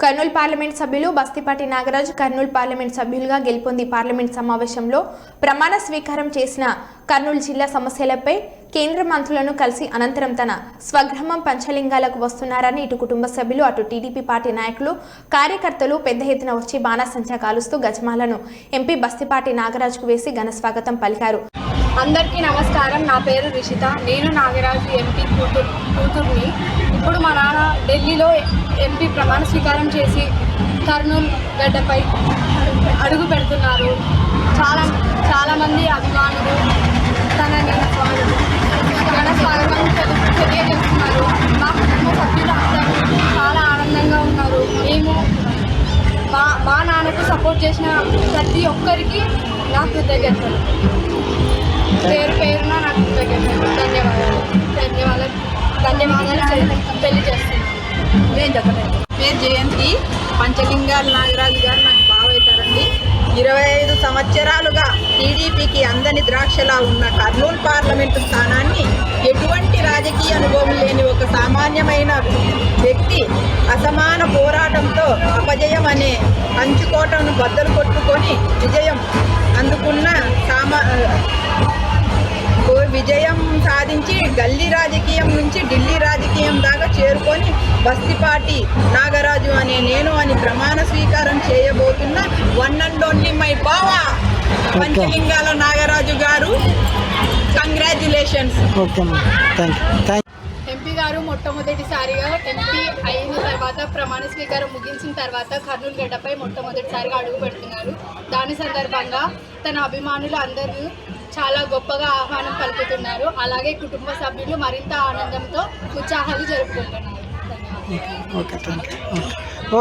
Kurnool parliament సభ్యులు Bastipati Nagaraj Kurnool parliament సభ్యులుగా గెలుపొంది parliament సమావేశంలో ప్రమాణ స్వీకారం చేసిన కర్నూలు జిల్లా సమస్యలపై కేంద్ర మంత్రులను కలిసి అనంతరం తన స్వగ్రామం పంచలింగాలకు వస్తున్నారని ఇటు కుటుంబ సభ్యులు అటు టీడీపీ పార్టీ నాయకులు కార్యకర్తలు పెద్ద ఎత్తున వచ్చి బాణాసంచా కాలుస్తూ గజమాలను ఎంపీ బస్తిపాటి నాగరాజుకు వేసి ఘన స్వాగతం పలికారు. అందరికీ నమస్కారం. నా పేరు రిషిత. నేను నాగరాజు ఎంపీ కూతురు కూతుర్ని. ఇప్పుడు మా నాన్న ఢిల్లీలో ఎంపీ ప్రమాణ స్వీకారం చేసి కర్నూలు గడ్డపై అడుగు పెడుతున్నారు. చాలా చాలామంది అభిమానులు తనని ఘన స్వాగతం తెలియజేస్తున్నారు. మా కుటుంబ సభ్యులు అందరూ చాలా ఆనందంగా ఉన్నారు. మేము మా మా నాన్నకు సపోర్ట్ చేసిన ప్రతి ఒక్కరికి నా కృతజ్ఞతలు. పేరు పేరున నాకు కృతజ్ఞతలు. ధన్యవాదాలు. ధన్యవాదాలు. ధన్యవాదాలు పెళ్ళి చేస్తున్నాను. నేను చెప్పలేదు పేరు జయంతి పంచలింగారు నాగరాజు గారు నాకు బాగవుతారండి ఇరవై ఐదు సంవత్సరాలుగా టీడీపీకి అందని ద్రాక్షలా ఉన్న కర్నూలు పార్లమెంటు స్థానాన్ని ఎటువంటి రాజకీయ అనుభవం లేని ఒక సామాన్యమైన వ్యక్తి అసమాన పోరాటంతో అపజయం అనే కంచుకోటను బద్దలు కొట్టుకొని విజయం విజయం సాధించి గల్లీ రాజకీయం నుంచి ఢిల్లీ రాజకీయం దాకా చేరుకొని బస్తిపాటి నాగరాజు అనే నేను అని ప్రమాణ స్వీకారం చేయబోతున్న వన్ అండ్ ఓన్లీ మై బావా పంచలింగాల నాగరాజు గారు. కంగ్రాచులేషన్స్ ఎంపీ గారు మొట్టమొదటిసారిగా ఎంపీ అయిన తర్వాత ప్రమాణ స్వీకారం ముగించిన తర్వాత కర్నూలు గడ్డపై మొట్టమొదటిసారిగా అడుగు పెడుతున్నారు. దాని సందర్భంగా తన అభిమానులు అందరూ చాలా గొప్పగా ఆహ్వానం పలుకుతున్నారు. అలాగే కుటుంబ సభ్యులు మరింత ఆనందంతో ఉత్సాహాలు జరుపుకుంటున్నారు. ధన్యవాదాలు. Okay thank you